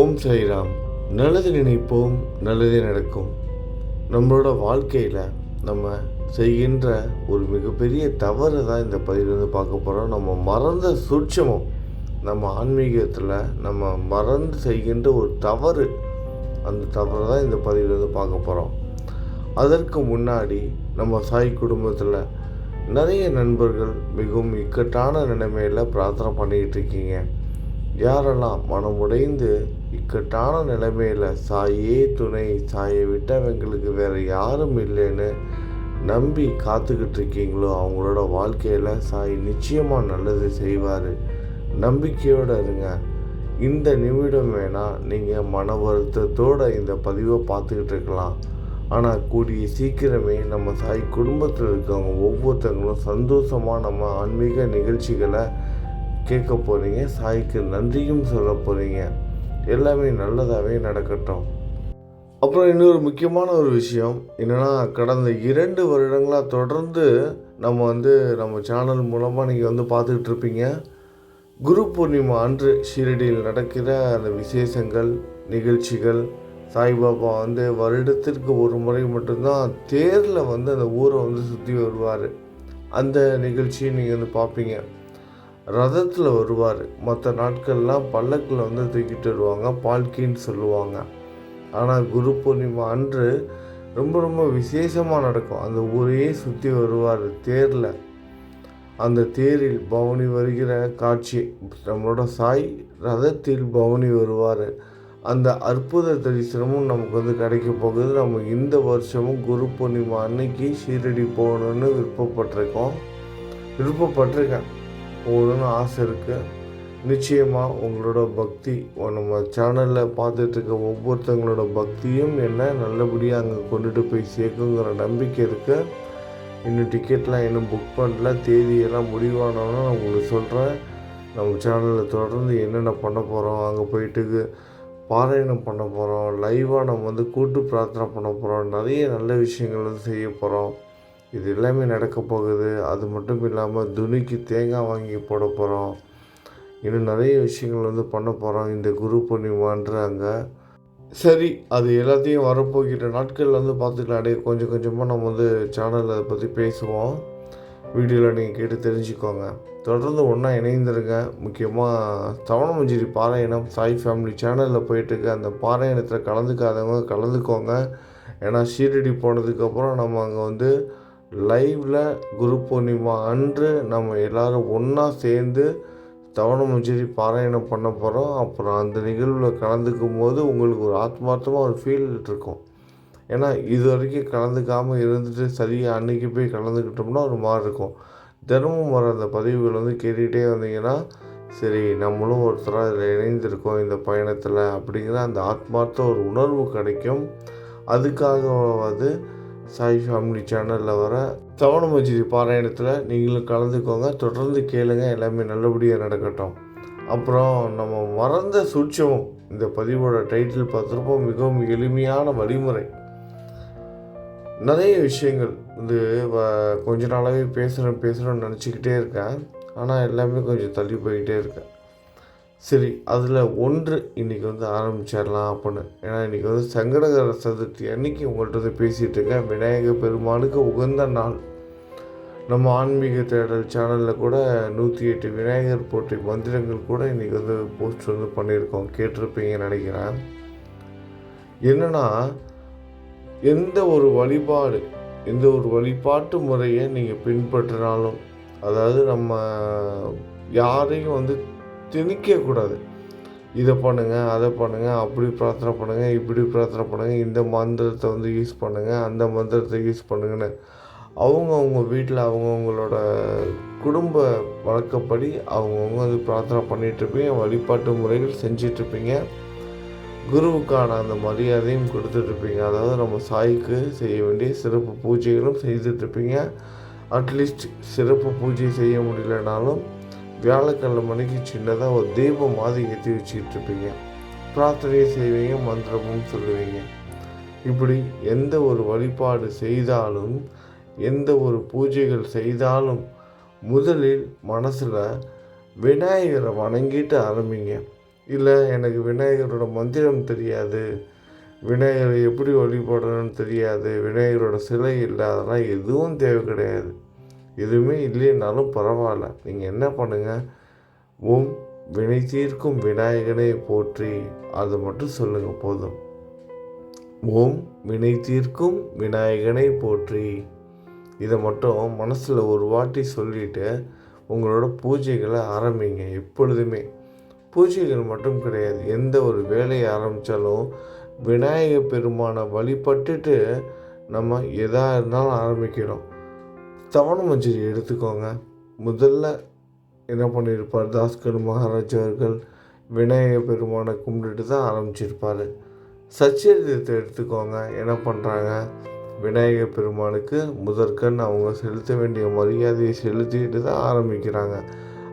ஓம் சாய்ராம் நல்லது நினைப்போம் நல்லதே நடக்கும். நம்மளோட வாழ்க்கையில் நம்ம செய்கின்ற ஒரு மிகப்பெரிய தவறு தான் இந்த பதிவில் வந்து பார்க்க போகிறோம் நம்ம மறந்த சூட்சமம் நம்ம ஆன்மீகத்தில் நம்ம மறந்து செய்கின்ற ஒரு தவறு அந்த தவறு தான் இந்த பதிவில் வந்து பார்க்க போகிறோம் அதற்கு முன்னாடி நம்ம சாய் குடும்பத்தில் நிறைய நண்பர்கள் மிகவும் இக்கட்டான நிலைமையில் பிரார்த்தனை பண்ணிக்கிட்டு இருக்கீங்க. யாரெல்லாம் மனம் உடைந்து இக்கட்டான நிலைமையில் சாயே துணை சாயை விட்டால் எங்களுக்கு வேறு யாரும் இல்லைன்னு நம்பி காத்துக்கிட்டு இருக்கீங்களோ அவங்களோட வாழ்க்கையில் சாய் நிச்சயமாக நல்லது செய்வார். நம்பிக்கையோடு இருங்க. இந்த நிமிடம் வேணால் நீங்கள் மன வருத்தத்தோடு இந்த பதிவை பார்த்துக்கிட்டு இருக்கலாம். ஆனால் கூடிய சீக்கிரமே நம்ம சாய் குடும்பத்தில் இருக்கவங்க ஒவ்வொருத்தங்களும் சந்தோஷமாக நம்ம ஆன்மீக நிகழ்ச்சிகளை கேட்க போகிறீங்க சாய்க்கு நன்றியும் சொல்ல போகிறீங்க எல்லாமே நல்லதாகவே நடக்கட்டும். அப்புறம் இன்னொரு முக்கியமான ஒரு விஷயம் என்னென்னா கடந்த இரண்டு வருடங்களாக தொடர்ந்து நம்ம வந்து நம்ம சேனல் மூலமாக நீங்கள் வந்து பார்த்துக்கிட்டு இருப்பீங்க. குரு பூர்ணிமா அன்று ஷீரடியில் நடக்கிற அந்த விசேஷங்கள் நிகழ்ச்சிகள் சாய்பாபா வந்து வருடத்திற்கு ஒரு முறை மட்டும்தான் தேரில் வந்து அந்த ஊரை வந்து சுற்றி வருவார். அந்த நிகழ்ச்சியை நீங்கள் வந்து பார்ப்பீங்க. ரதத்தில் வருவார். மற்ற நாட்கள்லாம் பல்லக்கில் வந்து தூக்கிட்டு வருவாங்க. பால்கின்னு சொல்லுவாங்க. ஆனால் குரு பூர்ணிமா அன்று ரொம்ப ரொம்ப விசேஷமாக நடக்கும். அந்த ஊரையே சுற்றி வருவார் தேரில். அந்த தேரில் பவனி வருகிற காட்சி நம்மளோட சாய் ரதத்தில் பவனி வருவார். அந்த அற்புத தரிசனமும் நமக்கு வந்து கிடைக்க போகுது. நம்ம இந்த வருஷமும் குரு பூர்ணிமா அன்னைக்கு ஷீரடி போகணுன்னு விருப்பப்பட்டிருக்கோம். விருப்பப்பட்டிருக்கேன். போகணுன்னு ஆசை இருக்குது நிச்சயமாக உங்களோட பக்தி நம்ம சேனலில் பார்த்துட்டு இருக்க ஒவ்வொருத்தவங்களோட பக்தியும் என்ன நல்லபடியாக அங்கே கொண்டுட்டு போய் சேர்க்குங்கிற நம்பிக்கை இருக்குது இன்னும் டிக்கெட்லாம் இன்னும் புக் பண்ணல. தேதியெல்லாம் முடிவானோன்னு நான் உங்களுக்கு சொல்கிறேன் நம்ம சேனலில் தொடர்ந்து என்னென்ன பண்ண போகிறோம் அங்கே போயிட்டு பாராயணம் பண்ண போகிறோம் லைவாக நம்ம வந்து கூட்டு பிரார்த்தனை பண்ண போகிறோம் நிறைய நல்ல விஷயங்கள் வந்து செய்ய போகிறோம் இது எல்லாமே நடக்க போகுது. அது மட்டும் இல்லாமல் துணிக்கு தேங்காய் வாங்கி போட போகிறோம் இன்னும் நிறைய விஷயங்கள் வந்து பண்ண போகிறோம் இந்த குரு பூர்ணிமான்றாங்க. சரி அது எல்லாத்தையும் வரப்போகிற நாட்களில் வந்து பார்த்துக்கலாம். அப்படியே கொஞ்சம் கொஞ்சமாக நம்ம வந்து சேனலில் அதை பற்றி பேசுவோம். வீடியோவில் நீங்கள் கேட்டு தெரிஞ்சுக்கோங்க. தொடர்ந்து ஒன்றா இணைந்துருங்க. முக்கியமாக தவணமஞ்சிரி பாராயணம் சாய் ஃபேமிலி சேனலில் போயிட்டுருக்கு அந்த பாராயணத்தில் கலந்துக்காதவங்க கலந்துக்கோங்க. ஏன்னா ஷீரடி போனதுக்கப்புறம் நம்ம அங்கே வந்து லைவில் குரு பூர்ணிமா அன்று நம்ம எல்லோரும் ஒன்றா சேர்ந்து தவணமஞ்சிரி பாராயணம் பண்ண போகிறோம் அப்புறம் அந்த நிகழ்வில் கலந்துக்கும் போது உங்களுக்கு ஒரு ஆத்மார்த்தமாக ஒரு ஃபீல் இருக்கும். ஏன்னா இது வரைக்கும் கலந்துக்காமல் இருந்துட்டு சரியாக அன்றைக்கி போய் கலந்துக்கிட்டோம்னா ஒரு மாதிரி இருக்கும். தினமும் வர அந்த பதிவுகள் வந்து கேட்டுக்கிட்டே வந்தீங்கன்னா சரி நம்மளும் ஒருத்தராக இதில் இணைந்திருக்கோம் இந்த பயணத்தில் அப்படிங்கிற அந்த ஆத்மார்த்த ஒரு உணர்வு கிடைக்கும். அதுக்காகவாவது சாய் ஃபேமிலி சேனலில் வர தவண பாராயணத்தில் நீங்களும் கலந்துக்கோங்க. தொடர்ந்து கேளுங்க. எல்லாமே நல்லபடியாக நடக்கட்டும். அப்புறம் நம்ம மறந்த சூட்சமம் இந்த பதிவோட டைட்டில் பார்த்துருப்போ மிகவும் எளிமையான வழிமுறை. நிறைய விஷயங்கள் வந்து வ- கொஞ்ச நாளாகவே பேசுகிறேன் பேசுகிறேன்னு நினச்சிக்கிட்டே இருக்கேன். ஆனால் எல்லாமே கொஞ்சம் தள்ளி போய்கிட்டே இருக்கேன் சரி அதில் ஒன்று இன்றைக்கி வந்து ஆரம்பிச்சிடலாம் அப்படின்னு. ஏன்னா இன்றைக்கி வந்து சங்கடகர சதுர்த்தி அன்னைக்கு உங்கள்கிட்ட வந்து பேசிகிட்டு இருக்கேன். விநாயகர் பெருமானுக்கு உகந்த நாள். நம்ம ஆன்மீக தேடல் சேனலில் கூட நூற்றி எட்டு விநாயகர் போற்றி மந்திரங்கள் கூட இன்றைக்கி வந்து போஸ்ட் வந்து பண்ணியிருக்கோம். கேட்டிருப்பீங்கன்னு நினைக்கிறேன். என்னென்னா எந்த ஒரு வழிபாடு எந்த ஒரு வழிபாட்டு முறையை நீங்கள் பின்பற்றினாலும் அதாவது நம்ம யாரையும் வந்து திணிக்கக்கூடாது. இதை பண்ணுங்கள் அதை பண்ணுங்கள் அப்படி பிரார்த்தனை பண்ணுங்கள் இப்படி பிரார்த்தனை பண்ணுங்கள் இந்த மந்திரத்தை வந்து யூஸ் பண்ணுங்கள் அந்த மந்திரத்தை யூஸ் பண்ணுங்கன்னு அவங்கவுங்க வீட்டில் அவங்கவுங்களோட குடும்ப வழக்கப்படி அவங்கவுங்க வந்து பிரார்த்தனை பண்ணிகிட்ருப்பீங்க வழிபாட்டு முறைகள் செஞ்சிட்ருப்பீங்க குருவுக்கான அந்த மரியாதையும் கொடுத்துட்ருப்பீங்க அதாவது நம்ம சாய்க்கு செய்ய வேண்டிய சிறப்பு பூஜைகளும் செய்துட்ருப்பீங்க அட்லீஸ்ட் சிறப்பு பூஜை செய்ய முடியலனாலும் வியாழக்கிழமை மணிக்கு சின்னதாக ஒரு தீபம் மாதிரி ஏற்றி வச்சுக்கிட்டு இருப்பீங்க. பிரார்த்தனையும் செய்வீங்க மந்திரமும் சொல்லுவீங்க. இப்படி எந்த ஒரு வழிபாடு செய்தாலும் எந்த ஒரு பூஜைகள் செய்தாலும் முதலில் மனசில் விநாயகரை வணங்கிட்டு ஆரம்பிங்க. இல்லை எனக்கு விநாயகரோட மந்திரம் தெரியாது. விநாயகரை எப்படி வழிபடணும்னு தெரியாது. விநாயகரோட சிலை இல்லை அதெல்லாம் எதுவும் தேவை கிடையாது. எதுவுமே இல்லைனாலும் பரவாயில்ல. நீங்கள் என்ன பண்ணுங்கள் ஓம் வினை தீர்க்கும் விநாயகனை போற்றி அதை மட்டும் சொல்லுங்கள் போதும். ஓம் வினை தீர்க்கும் விநாயகனை போற்றி. இதை மட்டும் மனசில் ஒரு வாட்டி சொல்லிவிட்டு உங்களோட பூஜைகளை ஆரம்பிங்க எப்பொழுதுமே. பூஜைகள் மட்டும் கிடையாது. எந்த ஒரு வேலையை ஆரம்பித்தாலும் விநாயகர் பெருமானை வழிபட்டுட்டு நம்ம எதாக இருந்தாலும் ஆரம்பிக்கிறோம் தவணமஞ்சரி எடுத்துக்கோங்க. முதல்ல என்ன பண்ணியிருப்பார் தாஸ்கர் மகாராஜ் அவர்கள் விநாயக பெருமானை கும்பிட்டுட்டு தான் ஆரம்பிச்சிருப்பார். சச்சரித்திரத்தை எடுத்துக்கோங்க. என்ன பண்ணுறாங்க விநாயக பெருமானுக்கு முதற்கண் அவங்க செலுத்த வேண்டிய மரியாதையை செலுத்திட்டு தான் ஆரம்பிக்கிறாங்க.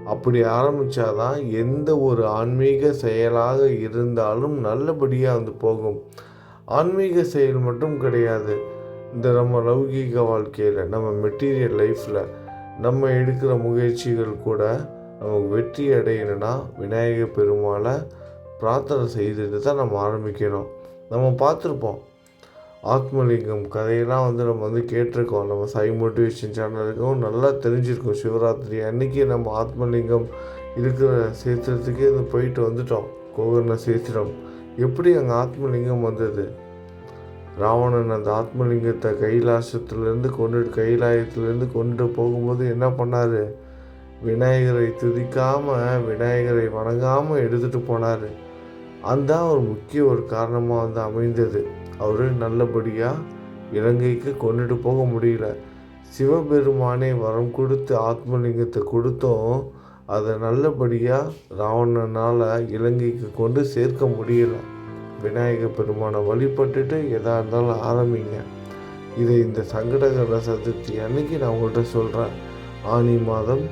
அப்படி ஆரம்பித்தாதான் எந்த ஒரு ஆன்மீக செயலாக இருந்தாலும் நல்லபடியாக வந்து போகும். ஆன்மீக செயல் மட்டும் கிடையாது. இந்த நம்ம லௌகீக வாழ்க்கையில் நம்ம மெட்டீரியல் லைஃப்பில் நம்ம எடுக்கிற முயற்சிகள் கூட நமக்கு வெற்றி அடையணும்னா விநாயக பெருமாளை பிரார்த்தனை செய்துட்டு தான் நம்ம ஆரம்பிக்கணும். நம்ம பார்த்துருப்போம். ஆத்மலிங்கம் கதையெல்லாம் வந்து நம்ம வந்து கேட்டிருக்கோம். நம்ம சை மோட்டிவேஷன் சேனலுக்கும் நல்லா தெரிஞ்சிருக்கோம். சிவராத்திரி அன்றைக்கி நம்ம ஆத்மலிங்கம் இருக்கிற சேத்திரத்துக்கே வந்து போயிட்டு வந்துட்டோம். கோகர்ண சேத்திரம். எப்படி அங்கே ஆத்மலிங்கம் வந்தது? ராவணன் அந்த ஆத்மலிங்கத்தை கைலாசத்துலேருந்து கொண்டு கைலாயத்துலேருந்து கொண்டு போகும்போது என்ன பண்ணார்? விநாயகரை துதிக்காமல் விநாயகரை வணங்காமல் எடுத்துகிட்டு போனார். அந்த ஒரு முக்கிய ஒரு காரணமாக வந்து அமைந்தது. அவர் நல்லபடியாக இலங்கைக்கு கொண்டுட்டு போக முடியல. சிவபெருமானே வரம் கொடுத்து ஆத்மலிங்கத்தை கொடுத்தோம் அதை நல்லபடியாக ராவணனால் இலங்கைக்கு கொண்டு சேர்க்க முடியலை. விநாயக பெருமானை வழிபட்டுட்டு எதாக இருந்தாலும் ஆரம்பிங்க. இதை இந்த சங்கடகர சதுர்த்தி அன்னைக்கு நான் உங்கள்கிட்ட சொல்கிறேன் ஆனி மாதம்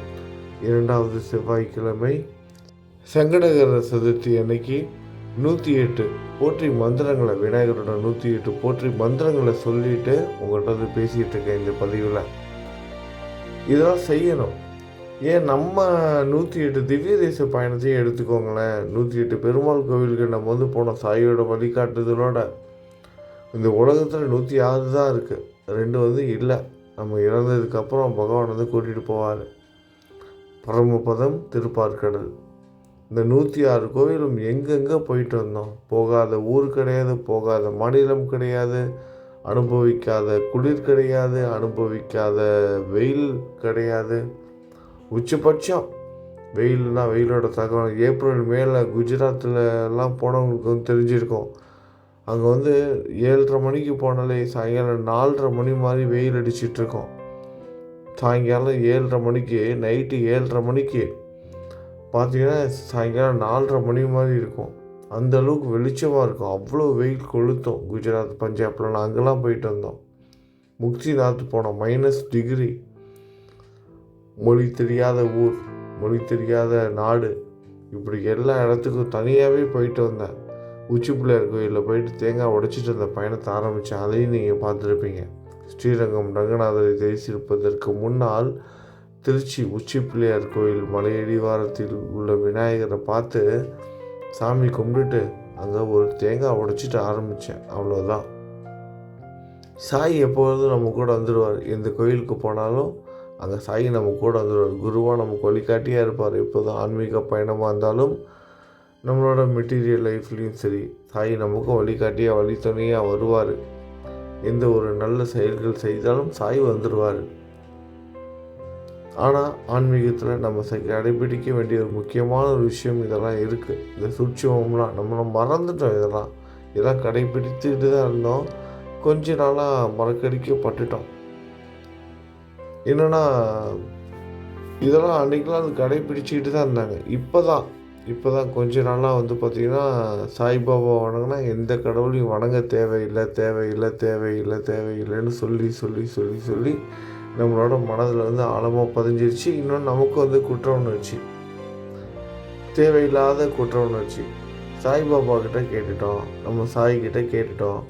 இரண்டாவது செவ்வாய்க்கிழமை சங்கடகர சதுர்த்தி அன்னைக்கு நூற்றி எட்டு போற்றி மந்திரங்களை விநாயகரோட நூற்றி எட்டு போற்றி மந்திரங்களை சொல்லிட்டு உங்கள்கிட்ட வந்து பேசிகிட்டு இருக்கேன் இந்த பதிவில். இதெல்லாம் செய்யணும். ஏன் நம்ம நூற்றி எட்டு திவ்ய தேச பயணத்தையும் எடுத்துக்கோங்களேன். நூற்றி எட்டு பெருமாள் கோவிலுக்கு நம்ம வந்து போனோம் சாயோட வழிகாட்டுதலோட இந்த உலகத்தில் நூற்றி ஆறு தான் இருக்குது ரெண்டு வந்து இல்லை. நம்ம இறந்ததுக்கப்புறம் பகவான் வந்து கூட்டிகிட்டு போவார். பரமபதம் திருப்பார்கடல். இந்த நூற்றி ஆறு கோவிலும் எங்கெங்கே போயிட்டு வந்தோம்? போகாத ஊர் கிடையாது போகாத மாநிலம் கிடையாது அனுபவிக்காத குளிர் கிடையாது அனுபவிக்காத வெயில் கிடையாது. உச்சபட்சம். வெயில்னா வெயிலோட தகவல். ஏப்ரல் மேலே குஜராத்தில் எல்லாம் போனவங்களுக்கு வந்து தெரிஞ்சிருக்கும். அங்கே வந்து ஏழரை மணிக்கு போனாலே சாயங்காலம் நாலரை மணி மாதிரி வெயில் அடிச்சிட்ருக்கோம். சாயங்காலம் ஏழரை மணிக்கு நைட்டு ஏழரை மணிக்கு. பார்த்தீங்கன்னா சாயங்காலம் நாலரை மணி மாதிரி இருக்கும். அந்த அளவுக்கு வெளிச்சமாக இருக்கும். அவ்வளோ வெயில் கொளுத்தும் குஜராத் பஞ்சாப்லாம் அங்கெல்லாம் போயிட்டு வந்தோம். முக்திநாத் போனோம். மைனஸ் டிகிரி மொழி தெரியாத ஊர் மொழி தெரியாத நாடு. இப்படி எல்லா இடத்துக்கும் தனியாகவே போயிட்டு வந்தேன் உச்சி பிள்ளையார் கோயிலில் போயிட்டு தேங்காய் உடைச்சிட்டு அந்த பயணத்தை ஆரம்பித்தேன் அதையும் நீங்கள் பார்த்துருப்பீங்க. ஸ்ரீரங்கம் ரங்கநாதரை தரிசிப்பதற்கு முன்னால் திருச்சி உச்சி பிள்ளையார் கோயில் மலையடிவாரத்தில் உள்ள விநாயகரை பார்த்து சாமி கும்பிட்டுட்டு அங்கே ஒரு தேங்காய் உடைச்சிட்டு ஆரம்பித்தேன் அவ்வளோதான் சாய் எப்பொழுதும் நம்ம கூட வந்துடுவார். எந்த கோயிலுக்கு போனாலும் அந்த சாய் நம்ம கூட வந்துடுவார் குருவாக நமக்கு வழிகாட்டியாக இருப்பார். எப்போதும் ஆன்மீக பயணமாக இருந்தாலும் நம்மளோட மெட்டீரியல் லைஃப்லேயும் சரி சாய் நமக்கும் வழிகாட்டியாக வழித்துணையாக வருவார். எந்த ஒரு நல்ல செயல்கள் செய்தாலும் சாய் வந்துடுவார் ஆனால் ஆன்மீகத்தில் நம்ம கடைபிடிக்க வேண்டிய ஒரு முக்கியமான ஒரு விஷயம் இதெல்லாம் இருக்குது இந்த சூட்சமம்லாம் நம்மளை மறந்துட்டோம் இதெல்லாம். இதெல்லாம் கடைபிடித்துக்கிட்டு தான் இருந்தோம். கொஞ்ச நாளாக மறக்கடிக்கப்பட்டுட்டோம். என்னென்னா இதெல்லாம் அன்றைக்கெலாம் அது கடைப்பிடிச்சிக்கிட்டு தான் இருந்தாங்க. இப்போ தான் இப்போ தான் கொஞ்ச நாளாக வந்து பார்த்திங்கன்னா சாய்பாபா வணங்கினா எந்த கடவுளையும் வணங்க தேவையில்லை தேவையில்லை தேவையில்லை தேவையில்லைன்னு சொல்லி சொல்லி சொல்லி சொல்லி நம்மளோட மனதில் வந்து ஆழமாக பதிஞ்சிருச்சு. இன்னொன்று நமக்கு வந்து குற்ற உணர்ச்சி. தேவையில்லாத குற்ற உணர்ச்சி. சாய்பாபா கிட்ட கேட்டுட்டோம். நம்ம சாய் கிட்ட கேட்டுட்டோம்.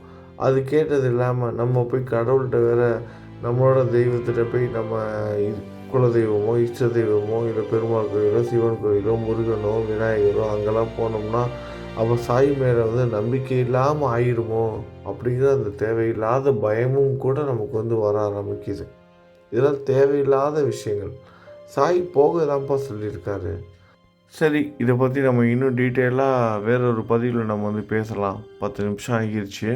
அது கேட்டது இல்லாமல் நம்ம போய் கடவுள்கிட்ட வேற நம்மளோட தெய்வத்திட்ட போய் நம்ம குலதெய்வமோ இஷ்ட தெய்வமோ இல்லை பெருமாள் கோயிலோ சிவன் கோயிலோ முருகனோ விநாயகரோ அங்கெல்லாம் போனோம்னா அப்போ சாய் மேலே வந்து நம்பிக்கை இல்லாமல் ஆயிடுமோ அப்படிங்கிற அந்த தேவையில்லாத பயமும் கூட நமக்கு வந்து வர ஆரம்பிக்குது. இதெல்லாம் தேவையில்லாத விஷயங்கள். சாய் போக தான்ப்பா சொல்லியிருக்காரு. சரி இதை பற்றி நம்ம இன்னும் டீட்டெயிலாக வேறொரு பதிவில் நம்ம வந்து பேசலாம். பத்து நிமிஷம் ஆகிருச்சு.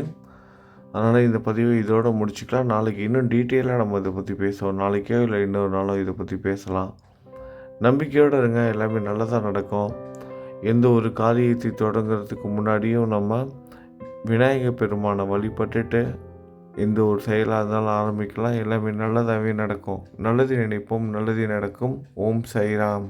அதனால் இந்த பதிவை இதோடு முடிச்சுக்கலாம். நாளைக்கு இன்னும் டீட்டெயிலாக நம்ம இதை பற்றி பேசுவோம். நாளைக்கோ இல்லை இன்னொரு நாளோ இதை பற்றி பேசலாம். நம்பிக்கையோடு இருங்க. எல்லாமே நல்லதாக நடக்கும். எந்த ஒரு காரியத்தை தொடங்குறதுக்கு முன்னாடியும் நம்ம விநாயகர் பெருமானை வழிபட்டுட்டு எந்த ஒரு செயலாக இருந்தாலும் ஆரம்பிக்கலாம். எல்லாமே நல்லதாகவே நடக்கும். நல்லது நினைப்போம். நல்லது நடக்கும். ஓம் சைராம்